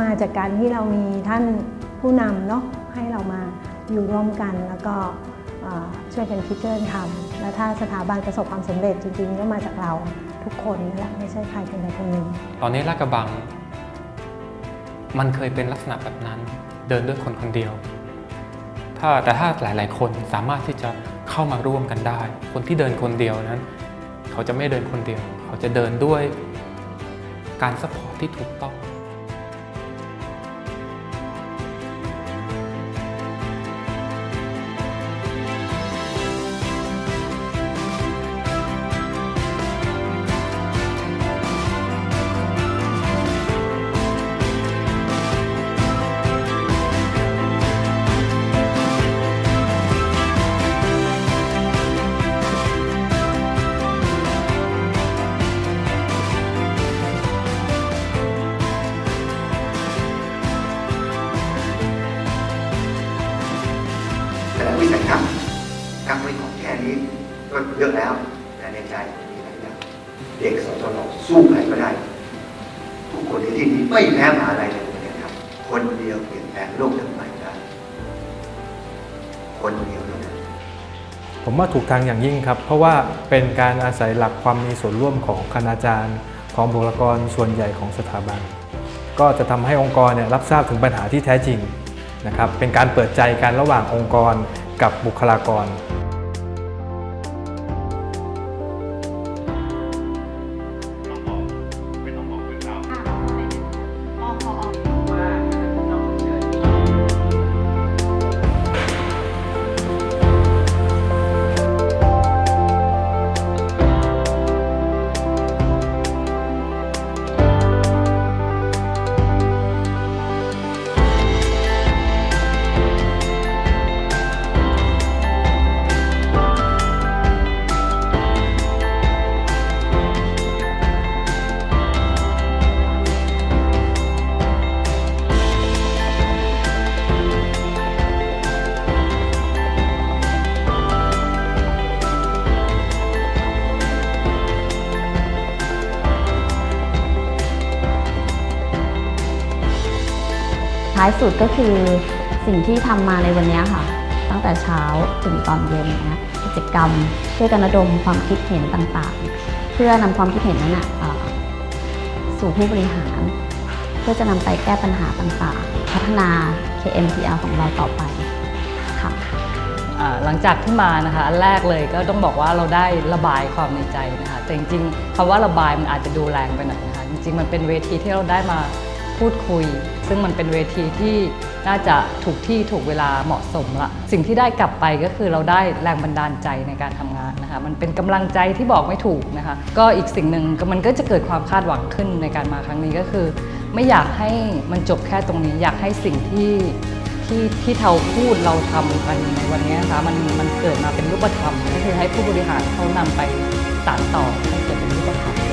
มาจากการที่เรามีท่านผู้นำเนาะให้เรามาอยู่ร่วมกันแล้วก็ช่วยกันคิดช่วยกันทำและถ้าสถาบันประสบความสำเร็จจริง ๆ ก็มาจากเราทุกคนนั่นแหละไม่ใช่ใครคนใดคนหนึ่งตอนนี้ลาดกระบัง มันเคยเป็นลักษณะแบบนั้นเดินด้วยคนคนเดียว ถ้าแต่ถ้าหลาย ๆ คนสามารถที่จะเข้ามาร่วมกันได้ คนที่เดินคนเดียวนั้น เขาจะไม่เดินคนเดียว เขาจะเดินด้วยการซัพพอร์ตที่ถูกต้อง แต่วิสัยทัศน์กักไว้ของแค่นี้ก็เยอะแล้ว แต่ในใจมีหลายอย่างเด็กสตลสู้ใครก็ได้ ทุกคนในที่นี้ไม่แพ้มหาอะไรเลยนะครับ คนเดียวเปลี่ยนแปลงโลกทั้งใบได้คนเดียวเท่านั้นผมว่าถูกทางอย่างยิ่งครับ เพราะว่าเป็นการอาศัยหลักความมีส่วนร่วมของคณาจารย์ ของบุคลากรส่วนใหญ่ของสถาบัน ก็จะทำให้องค์กรเนี่ยรับทราบถึงปัญหาที่แท้จริง นะครับเป็นการเปิดใจกันระหว่างองค์กรกับบุคลากร ท้ายสุดก็คือสิ่งที่ทำมาในวันนี้ค่ะ ตั้งแต่เช้าถึงตอนเย็นนะกิจกรรมช่วยกันระดมความคิดเห็นต่างๆ เพื่อนำความคิดเห็นนั้นนะสู่ผู้บริหาร เพื่อจะนำไปแก้ปัญหาต่างๆ พัฒนา KMTL ของเราต่อไปค่ะหลังจากที่มานะคะอันแรกเลยก็ต้องบอกว่าเราได้ระบายความในใจนะคะแต่จริงๆคำว่าระบายมันอาจจะดูแรงไปหน่อยนะคะจริงๆมันเป็นเวทีที่เราได้มา พูดคุย ซึ่งมันเป็นเวทีที่น่าจะถูกที่ถูกเวลาเหมาะสมละสิ่งที่ได้กลับไปก็คือเราได้แรงบันดาลใจในการทำงานนะคะมันเป็นกำลังใจที่บอกไม่ถูกนะคะก็อีกสิ่งหนึ่งมันก็จะเกิดความคาดหวังขึ้นในการมาครั้งนี้ก็คือ ไม่อยากให้มันจบแค่ตรงนี้ อยากให้สิ่งที่ที่ที่เราพูดเราทำกันในวันนี้นะคะมันมันเกิดมาเป็นรูปธรรมก็คือให้ผู้บริหารเขานำไปสานต่อให้เป็นรูปธรรม